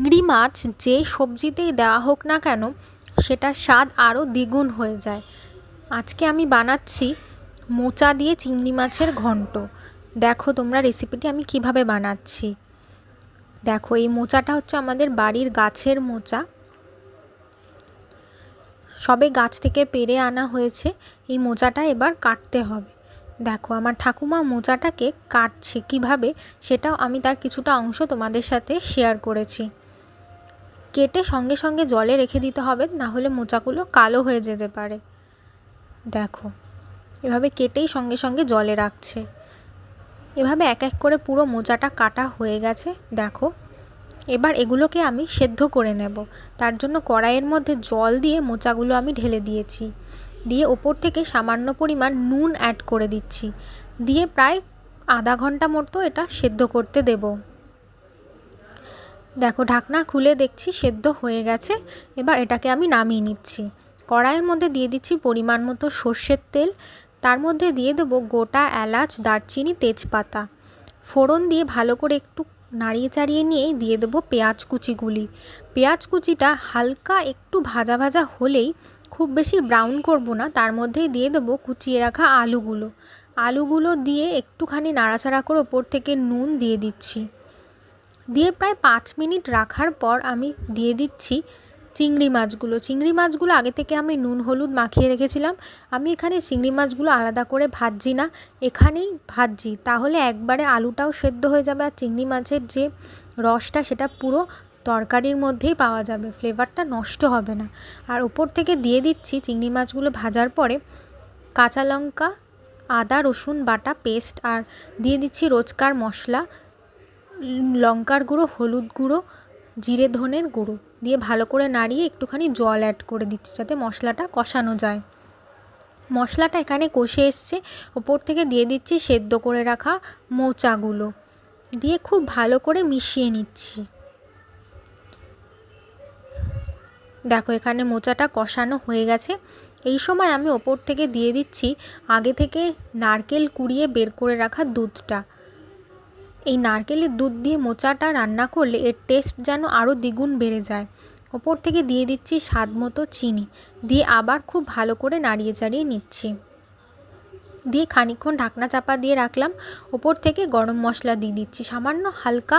চিংড়ি মাছ যে সবজিতেই দেওয়া হোক না কেন, সেটার স্বাদ আরও দ্বিগুণ হয়ে যায়। আজকে আমি বানাচ্ছি মোচা দিয়ে চিংড়ি মাছের ঘন্ট। দেখো তোমরা রেসিপিটি আমি কীভাবে বানাচ্ছি। দেখো, এই মোচাটা হচ্ছে আমাদের বাড়ির গাছের মোচা। সবে গাছ থেকে পেরে আনা হয়েছে, এই মোচাটা এবার কাটতে হবে। দেখো, আমার ঠাকুমা মোচাটাকে কাটছে কীভাবে, সেটাও আমি তার কিছুটা অংশ তোমাদের সাথে শেয়ার করেছি। কেটে সঙ্গে সঙ্গে জলে রেখে দিতে হবে, না হলে মোচাগুলো কালো হয়ে যেতে পারে। দেখো, এভাবে কেটেই সঙ্গে সঙ্গে জলে রাখছে। এভাবে এক এক করে পুরো মোচাটা কাটা হয়ে গেছে, দেখো। এবার এগুলোকে আমি সেদ্ধ করে নেব। তার জন্য কড়াইয়ের মধ্যে জল দিয়ে মোচাগুলো আমি ঢেলে দিয়েছি। দিয়ে ওপর থেকে সামান্য পরিমাণ নুন অ্যাড করে দিচ্ছি। দিয়ে প্রায় আধা ঘণ্টা মতো এটা সেদ্ধ করতে দেব। দেখো, ঢাকনা খুলে দেখছি সেদ্ধ হয়ে গেছে। এবার এটাকে আমি নামিয়ে নিচ্ছি। কড়াইয়ের মধ্যে দিয়ে দিচ্ছি পরিমাণ মতো সর্ষের তেল। তার মধ্যে দিয়ে দেবো গোটা এলাচ, দারচিনি, তেজপাতা। ফোড়ন দিয়ে ভালো করে একটু নাড়িয়ে চাড়িয়ে নিয়েই দিয়ে দেবো পেঁয়াজ কুচিগুলি। পেঁয়াজ কুচিটা হালকা একটু ভাজা ভাজা হলেই খুব বেশি ব্রাউন করব না, তার মধ্যেই দিয়ে দেবো কুচিয়ে রাখা আলুগুলো। আলুগুলো দিয়ে একটুখানি নাড়াচাড়া করে ওপর থেকে নুন দিয়ে দিচ্ছি। দিয়ে প্রায় পাঁচ মিনিট রাখার পর আমি দিয়ে দিচ্ছি চিংড়ি মাছগুলো। চিংড়ি মাছগুলো আগে থেকে আমি নুন, হলুদ মাখিয়ে রেখেছিলাম। আমি এখানে চিংড়ি মাছগুলো আলাদা করে ভাজছি না, এখানেই ভাজছি। তাহলে একবারে আলুটাও সেদ্ধ হয়ে যাবে আর চিংড়ি মাছের যে রসটা, সেটা পুরো তরকারির মধ্যেই পাওয়া যাবে। ফ্লেভারটা নষ্ট হবে না। আর ওপর থেকে দিয়ে দিচ্ছি চিংড়ি মাছগুলো ভাজার পরে কাঁচা লঙ্কা, আদা, রসুন বাটা, পেস্ট আর দিয়ে দিচ্ছি রোজকার মশলা লঙ্কার গুঁড়ো, হলুদ গুঁড়ো, জিরে, ধনের গুঁড়ো দিয়ে ভালো করে নাড়িয়ে একটুখানি জল অ্যাড করে দিচ্ছি যাতে মশলাটা কষানো যায়। মশলাটা এখানে কষে এসছে। ওপর থেকে দিয়ে দিচ্ছি সেদ্ধ করে রাখা মোচাগুলো দিয়ে খুব ভালো করে মিশিয়ে নিচ্ছি। দেখো এখানে মোচাটা কষানো হয়ে গেছে। এই সময় আমি ওপর থেকে দিয়ে দিচ্ছি আগে থেকে নারকেল কুড়িয়ে বের করে রাখা দুধটা। এই নারকেলের দুধ দিয়ে মোচাটা রান্না করলে এর টেস্ট যেন আরও দ্বিগুণ বেড়ে যায়। ওপর থেকে দিয়ে দিচ্ছি স্বাদ মতো চিনি। দিয়ে আবার খুব ভালো করে নাড়িয়ে চাড়িয়ে নিচ্ছি। দিয়ে খানিক্ষণ ঢাকনা চাপা দিয়ে রাখলাম। ওপর থেকে গরম মশলা দিয়ে দিচ্ছি। সামান্য হালকা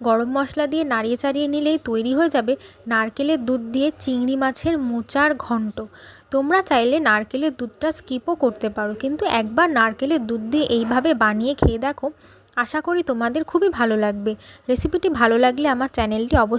গরম মশলা দিয়ে নাড়িয়ে চাড়িয়ে নিলেই তৈরি হয়ে যাবে নারকেলের দুধ দিয়ে চিংড়ি মাছের মোচার ঘন্ট। তোমরা চাইলে নারকেলের দুধটা স্কিপও করতে পারো। কিন্তু একবার নারকেলের দুধ দিয়ে এইভাবে বানিয়ে খেয়ে দেখো আশা করি তোমাদের খুবই ভালো লাগবে। রেসিপিটি ভালো লাগলে আমার চ্যানেলটি অবশ্যই